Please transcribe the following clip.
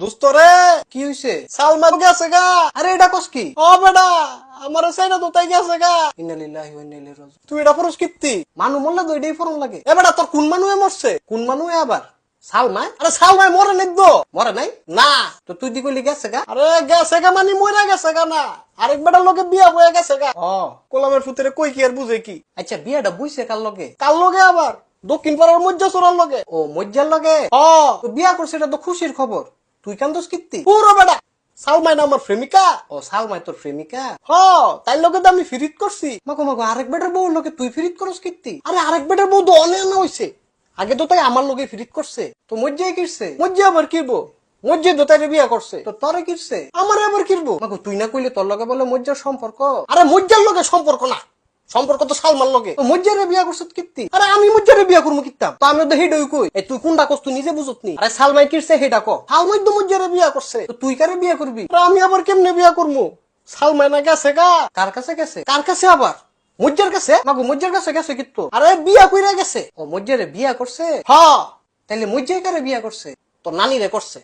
দোস্ত রে কি হইছে? সালমান গেছে গা। আরে এটা কস কি? ও বেটা আমার সাইনা তো তাই গেছে গা। ইন্না লিল্লাহি ওয়া ইন্না ইলাইহি রাজিউন। তুই এটা মানু মরলে তো এটাই লাগে। এ বেটা তোর কোন মানুষে মরছে? কোন মানুষ আবার? সালমায় আরে সালমাই মরে নিদ্দ মরে নাই? না। তো তুই দি কইলি গেছে গা? আরে গেছে গা মানে মরে গেছে গা না। আরেক বেটার লোকে বিয়া হয়ে গেছে গা। ও। কোলামের ফুতেরে কই কি আর বুঝে কি? আচ্ছা বিয়াটা বুঝছে কার লগে? কার লগে আবার? দক্ষিণ পাড়ার মজ্জা চোরার লগে। ও মজ্জার লগে? তো বিয়া করছে এটা তো খুশির খবর। তুই কেন দোষ কীর্তি পুরো বেটা। সালমাই না আমার প্রেমিকা? ও সালমায় তোর প্রেমিকা? হ তাই লগে আমি ফিরিত করছি। মাগো মাগো, আরেক বেটার বউ লগে তুই ফিরিত করস কীর্তি আরে, আরেক বেটার বউ তো অনেক আনা হইছে। আগে তো তাই আমার লগে ফিরিত করছে। তো মজ্জাই কিরছে? মজ্জা আবার কিরবো? মজ্জা তো তাই বিয়া করছে। তো তরে কিরছে? আমার আবার কিরবো? মাগো, তুই না কইলে তোর লগে বলে মজ্জার সম্পর্ক? আরে, মজ্জার লগে সম্পর্ক না। সম্পর্ক তো সালমার লগে। তো মজ্জারে বিয়া করছ কীর্তি আরে আমি মজ্জারে বিয়া করব কিতাম তো আমি তো হেডই কই। এই তুই কোনটা কস, তুই নিজে বুঝত নি? আরে সালমাই কিরছে, হেডা ক। সালমাই তো মজ্জারে বিয়া করছে। তো তুই কারে বিয়া করবি? আমি আবার কেমনে বিয়া করব সালমাই না গেছে গা। কার কাছে গেছে? কার কাছে আবার? মজ্জার কাছে? মাগো, মজ্জার কাছে গেছে কিন্তু আরে বিয়া কইরা গেছে। ও মজ্জারে বিয়া করছে? হ। তাইলে মজ্জাই কারে বিয়া করছে? তোর নানি রে করছে।